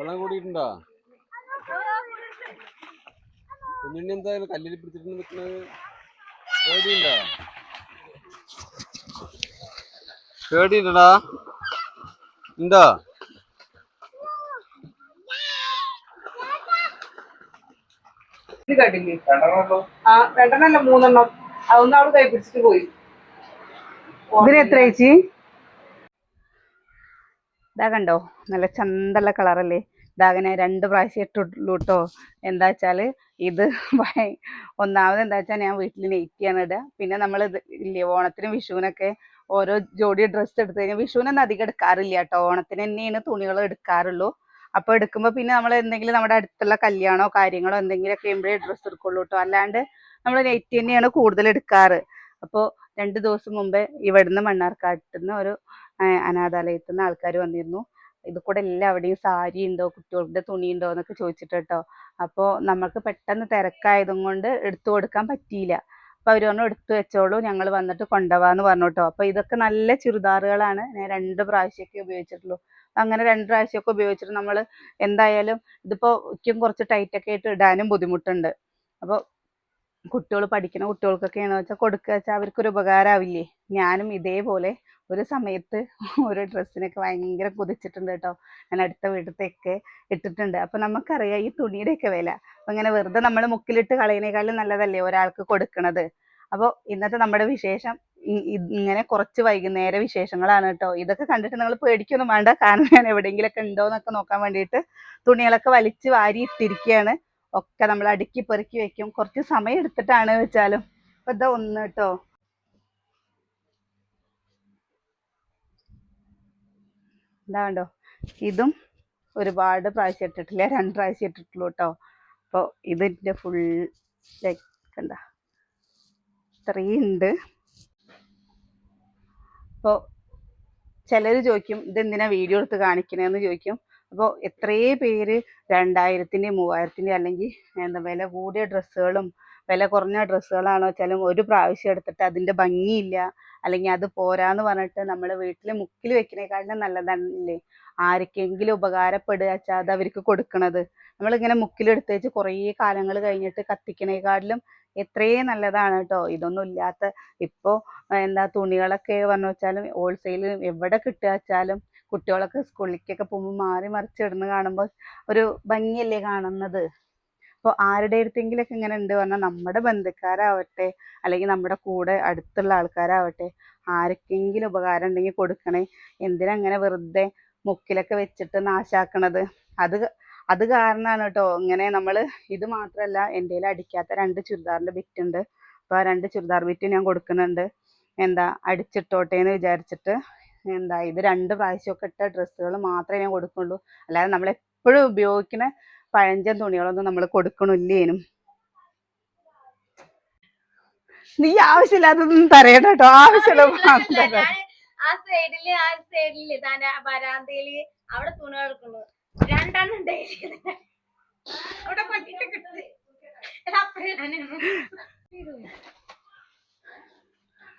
വെള്ളം കൂടിയിട്ടുണ്ടോ? കുഞ്ഞുണ്ണി എന്തായാലും കല്ലിൽ പിടിച്ചിട്ട് നിൽക്കുന്നത് പേടിയുണ്ടോ? പേടിയുണ്ടടാ. ഉണ്ടോ? കണ്ടില്ലേ? ആ രണ്ടെണ്ണല്ല മൂന്നെണ്ണം. അതൊന്നും അവൾ കൈ പിടിച്ചിട്ട് പോയി. ഇതിന് എത്ര ചേച്ചി? ഇതാ കണ്ടോ? നല്ല ചന്തള്ള കളറല്ലേ? ഇതാകനെ രണ്ട് പ്രാവശ്യം ഇട്ടുള്ളൂ കേട്ടോ എന്താ വെച്ചാൽ ഇത് ഒന്നാമത് എന്താ വെച്ചാൽ ഞാൻ വീട്ടിൽ നെയ്റ്റിയാണ് ഇടുക പിന്നെ നമ്മൾ ഇത് ഇല്ലേ ഓണത്തിനും വിഷുവിനൊക്കെ ഓരോ ജോഡി ഡ്രസ്സ് എടുത്തു കഴിഞ്ഞാൽ വിഷുവിനൊന്നും അധികം എടുക്കാറില്ല കേട്ടോ ഓണത്തിന് തന്നെയാണ് തുണികൾ എടുക്കാറുള്ളൂ. അപ്പോൾ എടുക്കുമ്പോൾ പിന്നെ നമ്മൾ എന്തെങ്കിലും നമ്മുടെ അടുത്തുള്ള കല്യാണോ കാര്യങ്ങളോ എന്തെങ്കിലുമൊക്കെ ചെയ്യുമ്പോഴേ ഡ്രസ്സ് എടുക്കുള്ളൂ കേട്ടോ അല്ലാണ്ട് നമ്മൾ നെയ്റ്റ് തന്നെയാണ് കൂടുതൽ എടുക്കാറ്. അപ്പോൾ രണ്ട് ദിവസം മുമ്പേ ഇവിടുന്ന് മണ്ണാർക്കാട്ടിൽ നിന്ന് ഒരു അനാഥാലയത്തിൽ നിന്ന് ആൾക്കാർ വന്നിരുന്നു. ഇത് കൂടെ എല്ലാവിടെയും സാരി ഉണ്ടോ കുട്ടികളുടെ തുണി ഉണ്ടോ എന്നൊക്കെ ചോദിച്ചിട്ട് കേട്ടോ. അപ്പോൾ നമുക്ക് പെട്ടെന്ന് തിരക്കായതും കൊണ്ട് എടുത്തു കൊടുക്കാൻ പറ്റിയില്ല. അപ്പോൾ അവർ പറഞ്ഞു എടുത്തു വെച്ചോളൂ ഞങ്ങൾ വന്നിട്ട് കൊണ്ടുപോകാന്ന് പറഞ്ഞു കേട്ടോ. അപ്പോൾ ഇതൊക്കെ നല്ല ചുരിദാറുകളാണ്. ഞാൻ രണ്ട് പ്രാവശ്യമൊക്കെ ഉപയോഗിച്ചിട്ടുള്ളൂ. അങ്ങനെ രണ്ട് പ്രാവശ്യമൊക്കെ ഉപയോഗിച്ചിട്ട് നമ്മൾ എന്തായാലും ഇതിപ്പോ ഇക്കും കുറച്ച് ടൈറ്റൊക്കെ ആയിട്ട് ഇടാനും ബുദ്ധിമുട്ടുണ്ട്. അപ്പോൾ കുട്ടികൾ പഠിക്കുന്ന കുട്ടികൾക്കൊക്കെയാണെന്ന് വെച്ചാൽ കൊടുക്കുക വെച്ചാൽ അവർക്കൊരു ഉപകാരമാവില്ലേ ഞാനും ഇതേപോലെ ഒരു സമയത്ത് ഓരോ ഡ്രസ്സിനൊക്കെ ഭയങ്കര കുതിച്ചിട്ടുണ്ട് കേട്ടോ. ഞാൻ അടുത്ത വീട്ടിലത്തെയൊക്കെ ഇട്ടിട്ടുണ്ട്. അപ്പം നമുക്കറിയാം ഈ തുണിയുടെയൊക്കെ വില. അപ്പം ഇങ്ങനെ വെറുതെ നമ്മൾ മുക്കിലിട്ട് കളയുന്നേക്കാളും നല്ലതല്ലേ ഒരാൾക്ക് കൊടുക്കണത്. അപ്പോൾ ഇന്നത്തെ നമ്മുടെ വിശേഷം ഇങ്ങനെ കുറച്ച് വൈകുന്നേര വിശേഷങ്ങളാണ് കേട്ടോ. ഇതൊക്കെ കണ്ടിട്ട് നിങ്ങൾ പേടിക്കൊന്നും വേണ്ട. കാരണം ഞാൻ എവിടെയെങ്കിലൊക്കെ ഉണ്ടോ എന്നൊക്കെ നോക്കാൻ വേണ്ടിയിട്ട് തുണികളൊക്കെ വലിച്ച് വാരി ഇട്ടിരിക്കുകയാണ് ഒക്കെ നമ്മൾ അടുക്കി പെറുക്കി വെക്കും. കുറച്ച് സമയം എടുത്തിട്ടാണ് വെച്ചാലും. ഇപ്പൊ ഇതാ ഒന്ന് കേട്ടോ. ഇതാ കണ്ടോ? ഇതും ഒരുപാട് പ്രാവശ്യം ഇട്ടിട്ടില്ല. രണ്ട് പ്രാവശ്യം ഇട്ടിട്ടുള്ളൂ കേട്ടോ. അപ്പോൾ ഇതിന്റെ ഫുൾ കണ്ട? ഇത്രയും ഉണ്ട്. അപ്പോൾ ചിലർ ചോദിക്കും ഇതെന്തിനാ വീഡിയോ എടുത്ത് കാണിക്കണേന്ന് ചോദിക്കും. അപ്പോൾ എത്രയേ പേര്? രണ്ടായിരത്തിന്റെ മൂവായിരത്തിന്റെ അല്ലെങ്കിൽ എന്താ വില കൂടിയ ഡ്രസ്സുകളും വില കുറഞ്ഞ ഡ്രസ്സുകളാണോ വെച്ചാലും ഒരു പ്രാവശ്യം എടുത്തിട്ട് അതിന്റെ ഭംഗിയില്ല. അല്ലെങ്കിൽ അത് പോരാന്ന് പറഞ്ഞിട്ട് നമ്മൾ വീട്ടിൽ മുക്കിൽ വെക്കണേക്കാളും നല്ലതല്ലേ ആർക്കെങ്കിലും ഉപകാരപ്പെടുക വെച്ചാൽ അത് അവർക്ക് കൊടുക്കണത്. നമ്മളിങ്ങനെ മുക്കിലെടുത്ത് വെച്ച് കുറേ കാലങ്ങൾ കഴിഞ്ഞിട്ട് കത്തിക്കണേക്കാട്ടിലും എത്രയും നല്ലതാണ് കേട്ടോ. ഇതൊന്നും ഇല്ലാത്ത ഇപ്പോൾ എന്താ തുണികളൊക്കെ പറഞ്ഞു വെച്ചാലും ഹോൾസെയിൽ എവിടെ കിട്ടുക വെച്ചാലും കുട്ടികളൊക്കെ സ്കൂളിലേക്കൊക്കെ പോകുമ്പോൾ മാറി മറിച്ച് ഇടുന്ന കാണുമ്പോൾ ഒരു ഭംഗിയല്ലേ കാണുന്നത്? അപ്പോൾ ആരുടെ അടുത്തെങ്കിലൊക്കെ ഇങ്ങനെ ഉണ്ട് പറഞ്ഞാൽ നമ്മുടെ ബന്ധുക്കാരാവട്ടെ അല്ലെങ്കിൽ നമ്മുടെ കൂടെ അടുത്തുള്ള ആൾക്കാരാവട്ടെ ആർക്കെങ്കിലും ഉപകാരം ഉണ്ടെങ്കിൽ കൊടുക്കണേ. എന്തിനാ അങ്ങനെ വെറുതെ മുക്കിലൊക്കെ വെച്ചിട്ട് നാശാക്കണത്? അത് അത് കാരണമാണ് കേട്ടോ. ഇങ്ങനെ നമ്മൾ ഇത് മാത്രമല്ല എന്റെ കയ്യിൽ അടിക്കാത്ത രണ്ട് ചുരിദാറിന്റെ ബിറ്റ് ഉണ്ട് അപ്പോൾ ആ രണ്ട് ചുരിദാർ ബിറ്റ് ഞാൻ കൊടുക്കുന്നുണ്ട്. എന്താ അടിച്ചിട്ടോട്ടെ എന്ന് വിചാരിച്ചിട്ട് എന്താ ഇത് രണ്ട് പ്രാവശ്യമൊക്കെ ഇട്ട ഡ്രസ്സുകൾ മാത്രമേ ഞാൻ കൊടുക്കുള്ളൂ. അല്ലാതെ നമ്മൾ എപ്പോഴും ഉപയോഗിക്കുന്ന പഴഞ്ചൻ തുണികളൊന്നും നമ്മൾ കൊടുക്കണില്ലേനും നീ ആവശ്യമില്ലാത്തതൊന്നും തരേണ്ട കേട്ടോ. ആവശ്യമുള്ള ആ സൈഡിൽ ആ സൈഡിൽ തന്റെ വരാന്തയിൽ അവിടെ തുണികൾ എടുക്കുന്നു രണ്ടെണ്ണം ഉണ്ടായില്ലേ? അവിടെ പട്ടിട്ട് കിട്ടുന്നത്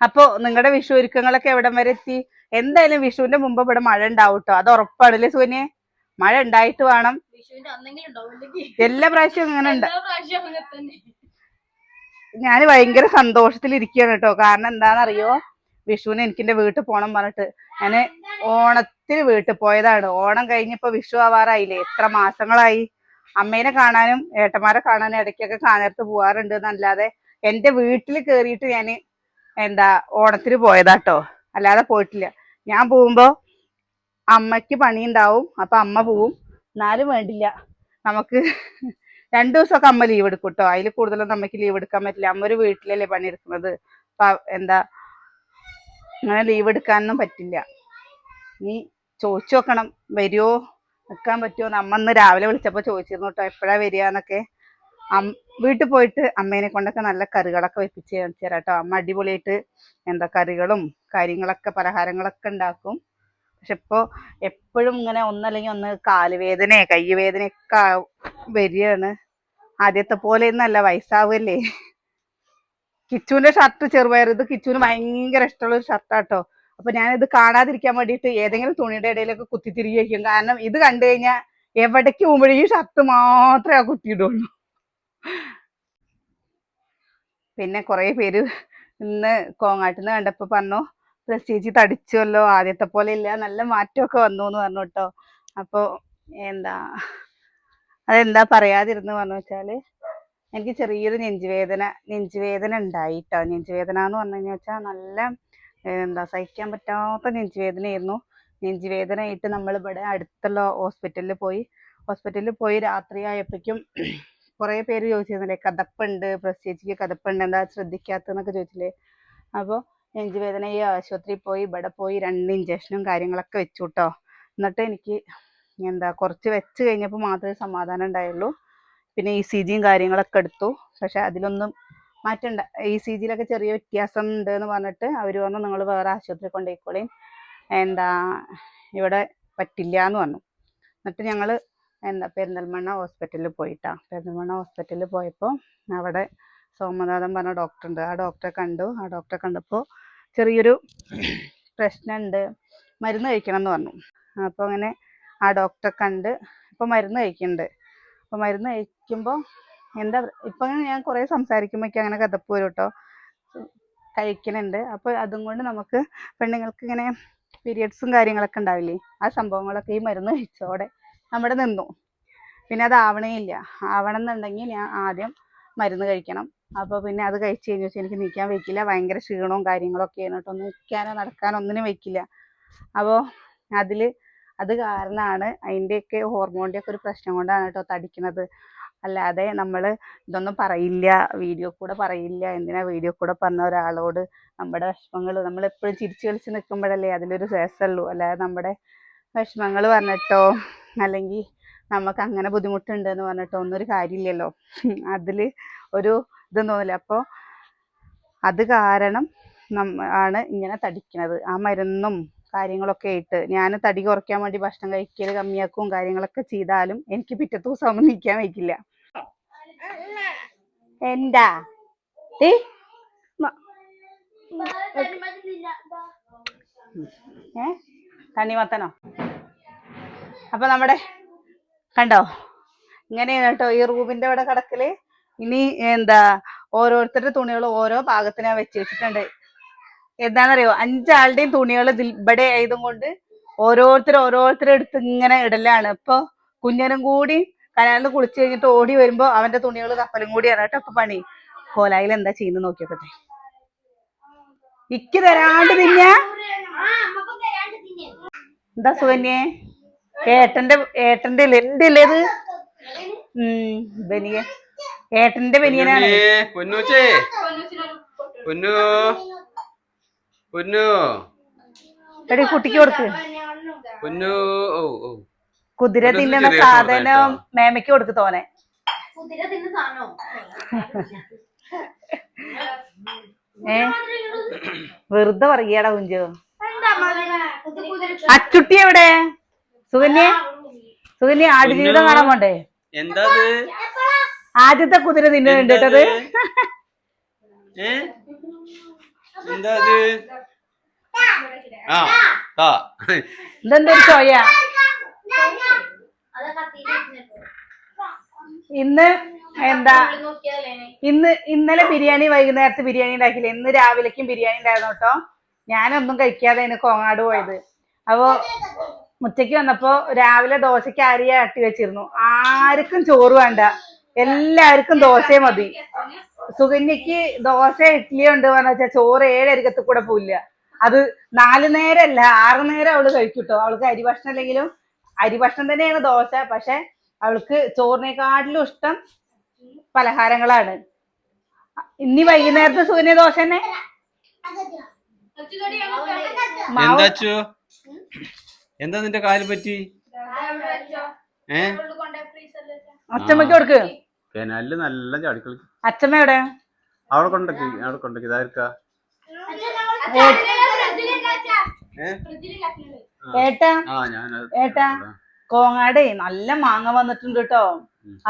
അപ്പൊ നിങ്ങളുടെ വിഷു ഒരുക്കങ്ങളൊക്കെ എവിടം വരെ എത്തി? എന്തായാലും വിഷുവിന്റെ മുമ്പ് ഇവിടെ മഴ ഉണ്ടാവും കേട്ടോ അത് ഉറപ്പാണല്ലേ സൂന്യെ മഴ ഉണ്ടായിട്ട് വേണം. എല്ലാ പ്രാവശ്യവും ഇങ്ങനെ ഉണ്ട്. ഞാൻ ഭയങ്കര സന്തോഷത്തിലിരിക്കുകയാണ് കേട്ടോ. കാരണം എന്താണെന്നറിയോ? വിഷുവിന് എനിക്ക് എന്റെ വീട്ടിൽ പോണം പറഞ്ഞിട്ട്. ഞാൻ ഓണത്തിന് വീട്ടിൽ പോയതാണ്. ഓണം കഴിഞ്ഞപ്പോ വിഷു ആവാറായില്ലേ? എത്ര മാസങ്ങളായി? അമ്മേനെ കാണാനും ഏട്ടന്മാരെ കാണാനും ഇടയ്ക്കൊക്കെ കാണത്ത് പോവാറുണ്ട് എന്നല്ലാതെ എന്റെ വീട്ടിൽ കേറിയിട്ട് ഞാൻ എന്താ ഓണത്തിന് പോയതാട്ടോ. അല്ലാതെ പോയിട്ടില്ല. ഞാൻ പോകുമ്പോ അമ്മയ്ക്ക് പണിയുണ്ടാവും അപ്പൊ അമ്മ പോവും. എന്നാലും വേണ്ടില്ല. നമുക്ക് രണ്ടു ദിവസമൊക്കെ അമ്മ ലീവ് എടുക്കും കേട്ടോ അതിൽ കൂടുതലൊന്നും അമ്മയ്ക്ക് ലീവ് എടുക്കാൻ പറ്റില്ല. അമ്മ ഒരു വീട്ടിലല്ലേ പണിയെടുക്കുന്നത്. അപ്പൊ എന്താ അങ്ങനെ ലീവ് എടുക്കാനൊന്നും പറ്റില്ല. നീ ചോദിച്ചു നോക്കണം. വരുമോ നിൽക്കാൻ പറ്റുമോ അമ്മ ഇന്ന് രാവിലെ വിളിച്ചപ്പോൾ ചോദിച്ചിരുന്നു കേട്ടോ എപ്പോഴാ വരിക എന്നൊക്കെ. വീട്ടിൽ പോയിട്ട് അമ്മേനെ കൊണ്ടൊക്കെ നല്ല കറികളൊക്കെ വെപ്പിച്ച് തരാം കേട്ടോ അമ്മ അടിപൊളിയായിട്ട് എന്താ കറികളും കാര്യങ്ങളൊക്കെ പലഹാരങ്ങളൊക്കെ ഉണ്ടാക്കും. പക്ഷെ ഇപ്പോൾ എപ്പോഴും ഇങ്ങനെ ഒന്നല്ലെങ്കിൽ ഒന്ന് കാലുവേദനയോ കൈവേദനയൊക്കെ ഒക്കെ വരികയാണ്. ആദ്യത്തെ പോലെ ഒന്നല്ല വയസ്സാവല്ലേ? കിച്ചുവിന്റെ ഷർട്ട് ചെറുപയർ ഇത് കിച്ചുവിന് ഭയങ്കര ഇഷ്ടമുള്ള ഒരു ഷർട്ടാട്ടോ. അപ്പൊ ഞാൻ ഇത് കാണാതിരിക്കാൻ വേണ്ടിയിട്ട് ഏതെങ്കിലും തുണിയുടെ ഇടയിലൊക്കെ കുത്തിത്തിരികെ കാരണം ഇത് കണ്ടു കഴിഞ്ഞാൽ എവിടേക്ക് പോകുമ്പോഴും ഈ ഷർട്ട് മാത്രമേ ആ കുത്തിയിടുള്ളൂ പിന്നെ കുറേ പേര് ഇന്ന് കോങ്ങാട്ടിൽ നിന്ന് കണ്ടപ്പോൾ പറഞ്ഞു പ്രസ്റ്റീജ് തടിച്ചുവല്ലോ ആദ്യത്തെ പോലെ ഇല്ല. നല്ല മാറ്റമൊക്കെ വന്നു എന്ന് പറഞ്ഞു കേട്ടോ. അപ്പോൾ എന്താ അതെന്താ പറയാതിരുന്നു പറഞ്ഞു വെച്ചാൽ എനിക്ക് ചെറിയൊരു നെഞ്ചുവേദന നെഞ്ചുവേദന ഉണ്ടായി കേട്ടോ. നെഞ്ചുവേദന എന്ന് പറഞ്ഞു വെച്ചാൽ നല്ല എന്താ സഹിക്കാൻ പറ്റാത്ത നെഞ്ചുവേദനയായിരുന്നു. നെഞ്ചുവേദനയായിട്ട് നമ്മൾ ഇവിടെ അടുത്തുള്ള ഹോസ്പിറ്റലിൽ പോയി ഹോസ്പിറ്റലിൽ പോയി രാത്രി ആയപ്പോഴേക്കും കുറേ പേര് ചോദിച്ചിരുന്നില്ലേ കഥപ്പുണ്ട് പ്രസ്റ്റേജിക്ക് കഥപ്പുണ്ട് എന്താ ശ്രദ്ധിക്കാത്തതെന്നൊക്കെ ചോദിച്ചില്ലേ? അപ്പോൾ നെഞ്ചുവേദന ഈ ആശുപത്രിയിൽ പോയി ഇവിടെ പോയി രണ്ട് ഇഞ്ചക്ഷനും കാര്യങ്ങളൊക്കെ വെച്ചു കേട്ടോ എന്നിട്ട് എനിക്ക് എന്താ കുറച്ച് വെച്ച് കഴിഞ്ഞപ്പോൾ മാത്രമേ സമാധാനം ഉണ്ടായുള്ളൂ. പിന്നെ ഇ സി ജിയും കാര്യങ്ങളൊക്കെ എടുത്തു. പക്ഷെ അതിലൊന്നും മാറ്റണ്ട. ഇ സി ജിയിലൊക്കെ ചെറിയ വ്യത്യാസം ഉണ്ട് എന്ന് പറഞ്ഞിട്ട് അവർ പറഞ്ഞു നിങ്ങൾ വേറെ ആശുപത്രി കൊണ്ടുപോയിക്കോളീം എന്താ ഇവിടെ പറ്റില്ല എന്ന് പറഞ്ഞു. എന്നിട്ട് ഞങ്ങൾ എന്താ പെരിന്തൽമണ്ണ ഹോസ്പിറ്റലിൽ പോയിട്ടാ. പെരിന്തൽമണ്ണ ഹോസ്പിറ്റലിൽ പോയപ്പോൾ അവിടെ സോമനാഥൻ പറഞ്ഞ ഡോക്ടർ ഉണ്ട് ആ ഡോക്ടറെ കണ്ടു. ആ ഡോക്ടറെ കണ്ടപ്പോൾ ചെറിയൊരു പ്രശ്നമുണ്ട് മരുന്ന് കഴിക്കണം എന്ന് പറഞ്ഞു. അപ്പോൾ അങ്ങനെ ആ ഡോക്ടറെ കണ്ട് ഇപ്പോൾ മരുന്ന് കഴിക്കുന്നുണ്ട് അപ്പോൾ മരുന്ന് കഴിക്കുമ്പോൾ എന്താ ഇപ്പം അങ്ങനെ ഞാൻ കുറേ സംസാരിക്കുമ്പോൾ അങ്ങനെ കഥപ്പ് വരും കേട്ടോ കഴിക്കുന്നുണ്ട് അപ്പോൾ അതും കൊണ്ട് നമുക്ക് പെണ്ണുങ്ങൾക്ക് ഇങ്ങനെ പീരിയഡ്സും കാര്യങ്ങളൊക്കെ ഉണ്ടാവില്ലേ? ആ സംഭവങ്ങളൊക്കെ ഈ മരുന്ന് കഴിച്ചോടെ നമ്മുടെ നിന്നു. പിന്നെ അത് ആവണേ ഇല്ല ആവണം എന്നുണ്ടെങ്കിൽ ഞാൻ ആദ്യം മരുന്ന് കഴിക്കണം. അപ്പോൾ പിന്നെ അത് കഴിച്ച് കഴിഞ്ഞ് വെച്ചാൽ എനിക്ക് നിൽക്കാൻ വയ്ക്കില്ല. ഭയങ്കര ക്ഷീണവും കാര്യങ്ങളൊക്കെയാണ് കേട്ടോ. നിൽക്കാനോ നടക്കാനോ ഒന്നിനും വയ്ക്കില്ല. അപ്പോൾ അതിൽ അത് കാരണമാണ് അതിന്റെയൊക്കെ ഹോർമോണിന്റെ ഒക്കെ ഒരു പ്രശ്നം കൊണ്ടാണ് കേട്ടോ തടിക്കുന്നത് അല്ലാതെ നമ്മൾ ഇതൊന്നും പറയില്ല. വീഡിയോ കൂടെ പറയില്ല. എന്തിനാ വീഡിയോ കൂടെ പറഞ്ഞ ഒരാളോട് നമ്മുടെ വിഷമങ്ങൾ നമ്മൾ എപ്പോഴും ചിരിച്ചു കളിച്ച് നിൽക്കുമ്പോഴല്ലേ അതിലൊരു രസമുള്ളൂ അല്ലാതെ നമ്മുടെ വിഷമങ്ങൾ പറഞ്ഞിട്ടോ അല്ലെങ്കിൽ നമുക്ക് അങ്ങനെ ബുദ്ധിമുട്ടുണ്ട് എന്ന് പറഞ്ഞിട്ട് ഒന്നൊരു കാര്യമില്ലല്ലോ. അതിൽ ഒരു ഇതും തോന്നില്ല അപ്പോൾ അത് കാരണം ആണ് ഇങ്ങനെ തടിക്കണത്. ആ മരുന്നും കാര്യങ്ങളൊക്കെ ആയിട്ട് ഞാൻ തടി കുറയ്ക്കാൻ വേണ്ടി ഭക്ഷണം കഴിക്കൽ കമ്മിയാക്കും കാര്യങ്ങളൊക്കെ ചെയ്താലും എനിക്ക് പിറ്റത്തെ ദിവസം ഒന്നും നിൽക്കാൻ വയ്ക്കില്ല. എന്താ? ഏ തണ്ണിമത്തനോ? അപ്പൊ നമ്മുടെ കണ്ടോ? ഇങ്ങനെയാണ് കേട്ടോ ഈ റൂമിന്റെ അവിടെ കിടക്കൽ. ഇനി എന്താ ഓരോരുത്തരുടെ തുണികൾ ഓരോ ഭാഗത്തിനാ വെച്ച് വെച്ചിട്ടുണ്ട്. എന്താണെന്നറിയോ? അഞ്ചാളുടെയും തുണികൾ ഇവിടെ ആയതും കൊണ്ട് ഓരോരുത്തർ ഓരോരുത്തരും എടുത്ത് ഇങ്ങനെ ഇടലാണ്. ഇപ്പൊ കുഞ്ഞനും കൂടി കനാലിൽ കുളിച്ചു കഴിഞ്ഞിട്ട് ഓടി വരുമ്പോ അവന്റെ തുണികൾ കപ്പലും കൂടിയാണ് കേട്ടോ ഇപ്പൊ പണി. കോലായിൽ എന്താ ചെയ്യുന്നത് നോക്കിയപ്പോ ഇക്ക് തരാണ്ട് തിന്ന. എന്താ സുകന്യെ? ഏട്ടന്റെ ഏട്ടന്റെ എന്റെ ഉം ബനിയ ഏട്ടന്റെ ബനിയനാണ്. പൊന്നേ, പൊന്നൂച്ചേ പൊന്നു പൊന്നു എടി കുട്ടിക്ക് കൊടുക്ക്. പൊന്നു ഓ ഓ. കുതിര തിന്നണ സാധനം. മേമയ്ക്ക് കൊടുക്ക് തോനെ. ഏ? വെറുതെ പറയടാ കുഞ്ചു. അച്ചുട്ടി എവിടെ? സുകന്യ സുകന്യ ആടുജീവിതം കാണാൻ പോണ്ടേ? എന്താ? ആദ്യത്തെ കുതിര തിന്നുന്നുണ്ട് എന്താ കേട്ടത് എന്താ ഇതെന്തൊരു ചോയ? ഇന്ന് എന്താ? ഇന്ന് ഇന്നലെ ബിരിയാണി വൈകുന്നേരത്ത് ബിരിയാണി ഉണ്ടാക്കില്ല ഇന്ന് രാവിലേക്കും ബിരിയാണി ഉണ്ടായിരുന്നു കേട്ടോ. ഞാനൊന്നും കഴിക്കാതെ ഇന്ന് കോങ്ങാട് പോയത്. അപ്പോ ഉച്ചയ്ക്ക് വന്നപ്പോ രാവിലെ ദോശയ്ക്ക് അരി അട്ടി വെച്ചിരുന്നു. ആർക്കും ചോറ് വേണ്ട. എല്ലാവർക്കും ദോശയെ മതി. സുകന്യക്ക് ദോശ ഇഡ്ഡലി ഉണ്ട് പറഞ്ഞ വെച്ചാൽ ചോറ് ഏഴരികത്ത് കൂടെ പോയില്ല അത് നാല് നേരമല്ല ആറ് നേരം അവൾ കഴിക്കൂട്ടോ. അവൾക്ക് അരി ഭക്ഷണം അല്ലെങ്കിലും അരി ഭക്ഷണം തന്നെയാണ് ദോശ. പക്ഷെ അവൾക്ക് ചോറിനെക്കാട്ടിലും ഇഷ്ടം പലഹാരങ്ങളാണ്. ഇനി വൈകുന്നേരത്തെ സുകന്യ ദോശ തന്നെ? എന്താ അച്ചു? എന്താ നിന്റെ കാൽ പറ്റി? ഏ? അച്ചമ്മക്ക് കൊടുക്ക്. കനാലിൽ നല്ല ചാടിക്കളി. അച്ഛമ്മയുടെ എവിടെ? അവിടെ കൊണ്ടൊക്കെ അവിടെ കൊണ്ടൊക്കെ. ഇതായിരിക്കാ കോങ്ങാടെ ഏട്ടാ ആ ഞാനത് ഏട്ടാ കോങ്ങാടേ നല്ല മാങ്ങ വന്നിട്ടുണ്ട് കേട്ടോ.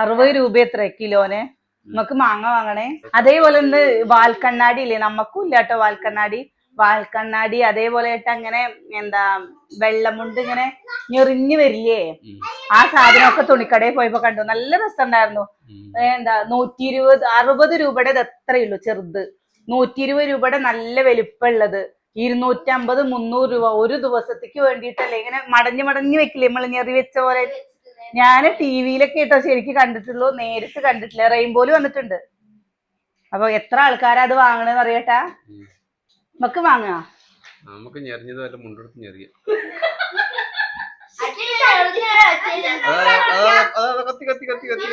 അറുപത് രൂപ എത്ര കിലോനെ നമുക്ക് മാങ്ങ വാങ്ങണേ. അതേപോലെ ഇന്ന് വാൽക്കണ്ണാടി ഇല്ലേ? നമ്മക്കും ഇല്ലാട്ടോ വാൽക്കണ്ണാടി. വാൽക്കണ്ണാടി അതേപോലെ ആയിട്ട് അങ്ങനെ എന്താ വെള്ളമുണ്ട് ഇങ്ങനെ ഞെറിഞ്ഞു വരില്ലേ. ആ സാധനമൊക്കെ തുണിക്കടയിൽ പോയപ്പോ കണ്ടു. നല്ല രസമുണ്ടായിരുന്നു. എന്താ നൂറ്റി ഇരുപത് അറുപത് രൂപയുടെ ഇത് എത്രയേ ചെറുത്. നൂറ്റി ഇരുപത് രൂപയുടെ നല്ല വലിപ്പമുള്ളത്. ഇരുന്നൂറ്റമ്പത് മുന്നൂറ് രൂപ ഒരു ദിവസത്തേക്ക് വേണ്ടിയിട്ടല്ലേ? ഇങ്ങനെ മടഞ്ഞു മടഞ്ഞു വെക്കില്ലേ നമ്മൾ ഞെറി വെച്ച പോലെ? ഞാൻ ടി വിയിലൊക്കെ കേട്ടോ ശരിക്കും കണ്ടിട്ടുള്ളൂ. നേരിട്ട് കണ്ടിട്ടില്ല. റെയിൻബോൽ വന്നിട്ടുണ്ട്. അപ്പൊ എത്ര ആൾക്കാരാ അത് വാങ്ങണെന്ന് അറിയട്ടാ? നമുക്ക് വാങ്ങാ നമുക്ക് ഞെറിഞ്ഞത് വല്ല മുണ്ടെടുത്ത് ഞെറിയ കത്തി കത്തി കത്തി കത്തി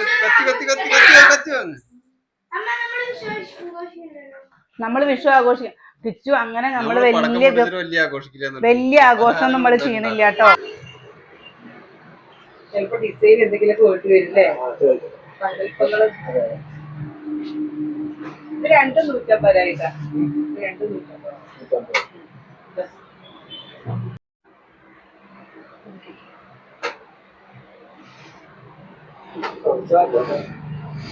കത്തി കത്തി കത്തി കത്തി വാങ്ങ് നമ്മൾ വിഷു ആഘോഷിക്കും കിച്ചു അങ്ങനെ നമ്മൾ നമ്മൾ വലിയ വലിയ ആഘോഷം നമ്മൾ ചെയ്യണില്ല കേട്ടോ ചിലപ്പോ ഡിസൈൻ എന്തെങ്കിലുമൊക്കെ വീട്ടിൽ വരില്ലേ രണ്ടും നൂറ്റമ്പതായിട്ടാ രണ്ട് നൂറ്റമ്പത്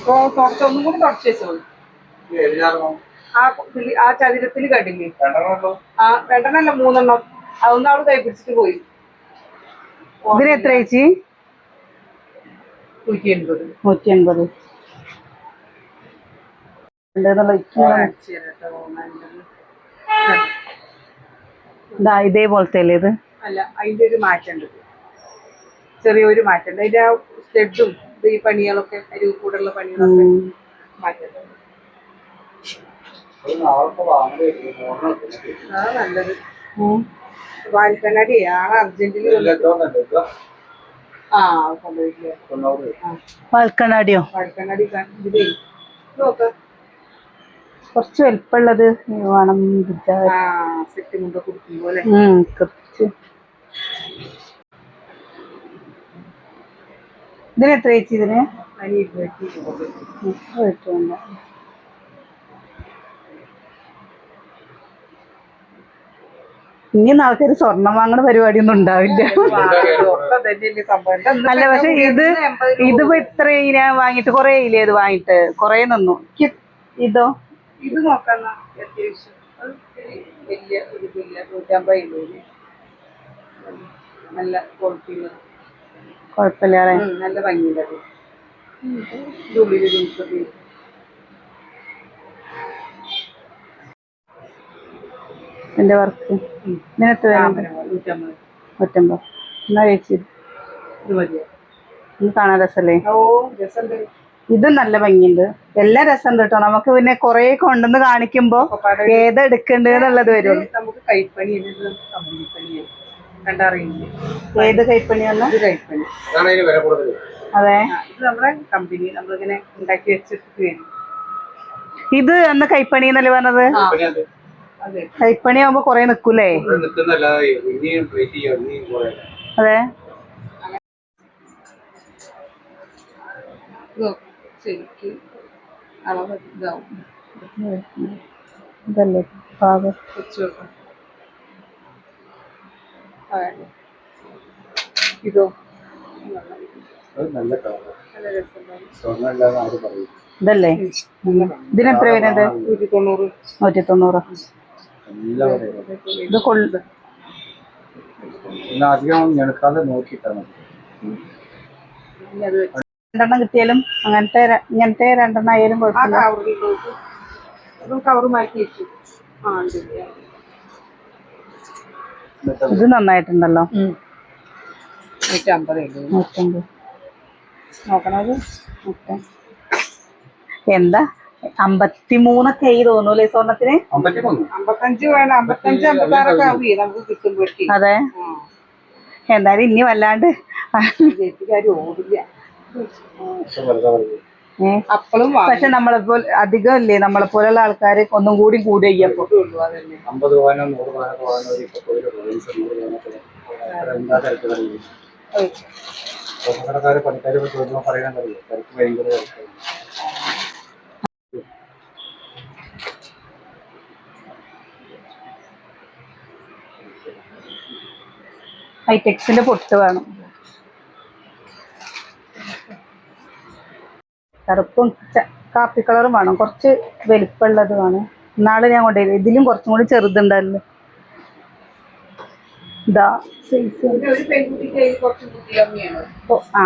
ഓ കുറച്ച് ഒന്നും കൂടി തുടച്ച് വെച്ചോളൂ ആ കിളി- ആ ചതുരത്തിൽ കണ്ടില്ലേ ആ രണ്ടെണ്ണല്ല മൂന്നെണ്ണം. അതൊന്നും അവൾ കൈ പിടിച്ചിട്ട് പോയി. ഇതിന് എത്ര ചേച്ചി? നൂറ്റി എൺപത് നൂറ്റി എൺപത് കേട്ടോ. ഇതാ ഇതേപോലത്തെ അല്ലേ ഇത്? അല്ല അതിന്റെ ഒരു മാറ്റമുണ്ട്. ചെറിയൊരു മാറ്റമുണ്ട്. അതിന്റെ ആ സ്റ്റെഡും ഈ പണികളൊക്കെ അരിവ് കൂടെയുള്ള പണികളൊക്കെ മാറ്റമുണ്ട്. ആ നല്ലത്. വാൽക്കണ്ണാടി ആ അർജന്റീന ആ കൊണ്ടുപോയില്ലേ പാൽക്കണ്ണാടിയോ വാൽക്കണ്ണാടി കാ- ഇതിലേ. നോക്ക. കുറച്ച് വലിപ്പമുള്ളത് വേണം ഇതിന് എത്ര ചേച്ചി ഇതിന്? ഇനി നാളത്തെ ഒരു സ്വർണം വാങ്ങണ പരിപാടി ഒന്നും ഉണ്ടാവില്ല അല്ല പക്ഷെ ഇത് ഇതിപ്പോ ഇത്രയും ഞാൻ വാങ്ങിട്ട് കൊറേ ഇല്ലേ ഇത് വാങ്ങിട്ട് കൊറേ നിന്നു. ഇതോ? ഇത് നോക്കാന്ന അത്യാവശ്യം. വലിയ ഒരു വലിയ നൂറ്റമ്പത് രൂപ നല്ല ക്വാളിറ്റിയുള്ള നല്ല ഭംഗിയുള്ളത് എന്റെ വർക്ക്? ഇതിനകത്ത് എന്നാ ചേച്ചി? ഇത് മതിയോ? കാണാൻ രസല്ലേ? ഓ രസം ഇതും നല്ല ഭംഗിയുണ്ട്. എല്ലാ രസം കേട്ടോ. നമുക്ക് പിന്നെ കുറെ കൊണ്ടുവന്ന് കാണിക്കുമ്പോ ഏതെടുക്കണ്ടെന്നുള്ളത് വരും. നമുക്ക് കൈപ്പണി ഏത് അതെ. കമ്പനി വെച്ചിട്ട് ഇത് അന്ന് കൈപ്പണി എന്നല്ലേ പറഞ്ഞത്? കൈപ്പണി ആവുമ്പോ കൊറേ നിക്കൂലേ? അതെ. ശരിക്ക് അളവ് ഇതല്ലേ പാകം? വെച്ച് ഇതോ? ഇതല്ലേ? വരുന്നത്? നൂറ്റി തൊണ്ണൂറ് ഇത് കൊള്ളു അധികം നോക്കിയിട്ടാണ് രണ്ടെണ്ണം കിട്ടിയാലും അങ്ങനത്തെ ഇങ്ങനത്തെ രണ്ടെണ്ണം ആയാലും കുഴപ്പമില്ല. ഇത് നന്നായിട്ടുണ്ടല്ലോ. നോക്കണത്. എന്താ? അമ്പത്തിമൂന്നൊക്കെ ആയി തോന്നൂലേ സ്വർണത്തിന് അതെ. എന്തായാലും ഇനി വല്ലാണ്ട് അപ്പോഴും പക്ഷെ നമ്മളെ പോലെ അധികം അല്ലേ നമ്മളെ പോലെയുള്ള ആൾക്കാർ ഒന്നും കൂടി കൂടെ ഹൈടെക്സിന്റെ പൊട്ട് വേണം. കറുപ്പും കാപ്പി കളറും വേണം. കുറച്ച് വലിപ്പമുള്ളത് വേണം. നാളെ ഞാൻ കൊണ്ടുവരും ഇതിലും കുറച്ചും കൂടി ചെറുതുണ്ടല്ലോ ഇതാ. സൈസ് ആ.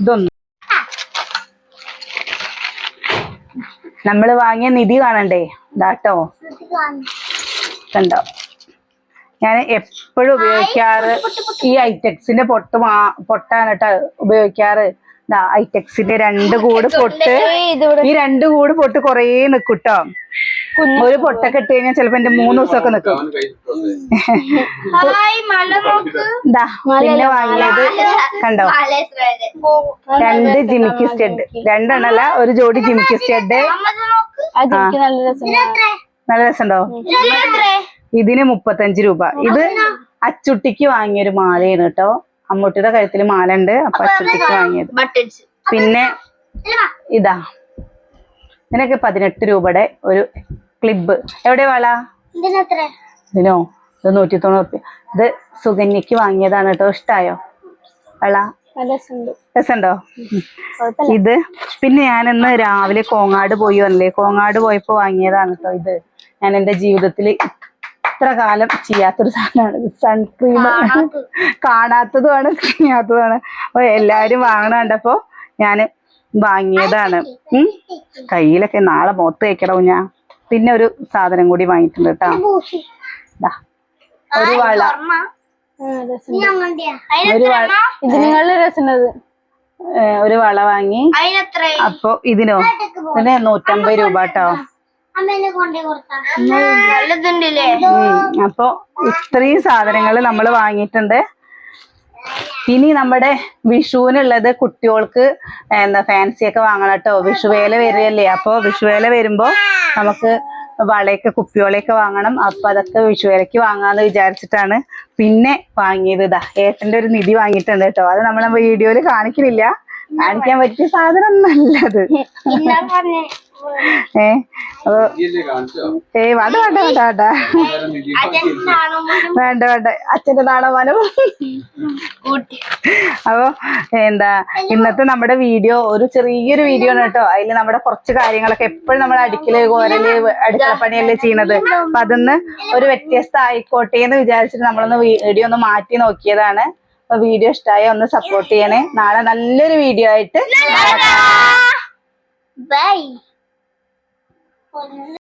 ഇതൊന്നും. നമ്മൾ വാങ്ങിയ നിധി കാണണ്ടേ? ഇതാട്ടോ. കണ്ടോ? ഞാൻ എപ്പോഴും ഉപയോഗിക്കാറ് ഈ ഐറ്റക്സിന്റെ പൊട്ട് മാ പൊട്ടാണ് കേട്ടോ ഉപയോഗിക്കാറ്. ദാ ഐറ്റക്സിന്റെ രണ്ട് കൂട് പൊട്ട്. ഈ രണ്ട് കൂട് പൊട്ട് കൊറേ നിക്കും ട്ടോ. ഒരു പൊട്ടൊക്കെ ഇട്ട് കഴിഞ്ഞാൽ ചിലപ്പോ എന്റെ മൂന്ന് ദിവസമൊക്കെ നിക്കും. പിന്നെ വാങ്ങിയത് കണ്ടോ? രണ്ട് ജിമിക്കി സ്റ്റെഡ്. രണ്ടെണ്ണല്ല ഒരു ജോഡി ജിമിക്കി സ്റ്റെഡ്. നല്ല രസമുണ്ടോ. ഇതിന് മുപ്പത്തഞ്ച് രൂപ. ഇത് അച്ചുട്ടിക്ക് വാങ്ങിയ ഒരു മാലയാണ് കേട്ടോ. അമ്മൂട്ടിയുടെ കഴുത്തിൽ മാല ഉണ്ട് അപ്പൊ അച്ചുട്ടിക്ക് വാങ്ങിയത്. പിന്നെ ഇതാ ഇതിനൊക്കെ പതിനെട്ട് രൂപയുടെ ഒരു ക്ലിബ്. എവിടെ വള? ഇതിനെത്രേ ഇതിനോ? ഇത് നൂറ്റി തൊണ്ണൂറ് ഇത് സുകന്യക്ക് വാങ്ങിയതാണ് കേട്ടോ. ഇഷ്ടായോ? വള? രസമുണ്ടോ. ഇത് പിന്നെ ഞാൻ ഇന്ന് രാവിലെ കോങ്ങാട് പോയി വന്നില്ലേ? കോങ്ങാട് പോയപ്പോ വാങ്ങിയതാണ് കേട്ടോ ഇത്. ഞാൻ എന്റെ ജീവിതത്തിൽ ഇത്ര കാലം ചെയ്യാത്തൊരു സാധനമാണ്. സൺക്രീം കാണാത്തതുമാണ് ചെയ്യാത്തതുമാണ്. അപ്പൊ എല്ലാരും വാങ്ങണ കണ്ടപ്പോ ഞാൻ വാങ്ങിയതാണ്. ഉം? കയ്യിലൊക്കെ നാളെ മുഖത്ത് വെക്കണം ഞാൻ? പിന്നെ ഒരു സാധനം കൂടി വാങ്ങിയിട്ടുണ്ട് കേട്ടോ. ദാ, ഒരു വള ഒരു വള ഇത് നിങ്ങളുടെ ഏ, ഒരു വള വാങ്ങി. അപ്പൊ ഇതിനോ? ഇതിന് നൂറ്റമ്പത് രൂപ കേട്ടോ. അമ്മേനെ കൊണ്ടേ കൊടുത്താ. നല്ലതുണ്ടല്ലേ ഉം, അപ്പൊ ഇത്രയും സാധനങ്ങൾ നമ്മൾ വാങ്ങിയിട്ടുണ്ട്. ഇനി നമ്മുടെ വിഷുവിനുള്ളത് കുട്ടികൾക്ക് എന്താ ഫാൻസി ഒക്കെ വാങ്ങണം കേട്ടോ. വിഷുവേല വരികയല്ലേ? അപ്പൊ വിഷുവേല വരുമ്പോ നമുക്ക് വളയൊക്കെ കുപ്പിയോളയൊക്കെ വാങ്ങണം. അപ്പൊ അതൊക്കെ വിഷുവേലയ്ക്ക് വാങ്ങാന്ന് വിചാരിച്ചിട്ടാണ് പിന്നെ വാങ്ങിയത് ഇതാ. ഏട്ടന്റെ ഒരു നിധി വാങ്ങിയിട്ടുണ്ട് കേട്ടോ. അത് നമ്മളെ വീഡിയോയിൽ കാണിക്കുന്നില്ല കാണിക്കാൻ പറ്റിയ സാധനം നല്ലത്. ഇന്നാ പറഞ്ഞേ ഏ വേണ്ട വേണ്ട വേണ്ട വേണ്ട. വേണ്ട വേണ്ട. അച്ഛന്റെ നാണമാനം അപ്പൊ എന്താ ഇന്നത്തെ നമ്മുടെ വീഡിയോ ഒരു ചെറിയൊരു വീഡിയോ ആണ് കേട്ടോ. അതിൽ നമ്മുടെ കുറച്ച് കാര്യങ്ങളൊക്കെ എപ്പോഴും നമ്മൾ അടുക്കൽ കോരൽ അടുക്കള പണിയല്ലേ ചെയ്യണത്. അപ്പൊ അതൊന്ന് ഒരു വ്യത്യസ്ത ആയിക്കോട്ടെ എന്ന് വിചാരിച്ചിട്ട് നമ്മളൊന്ന് വീഡിയോ ഒന്ന് മാറ്റി നോക്കിയതാണ്. അപ്പൊ വീഡിയോ ഇഷ്ടമായ ഒന്ന് സപ്പോർട്ട് ചെയ്യണേ. നാളെ നല്ലൊരു വീഡിയോ ആയിട്ട് ബൈ 我们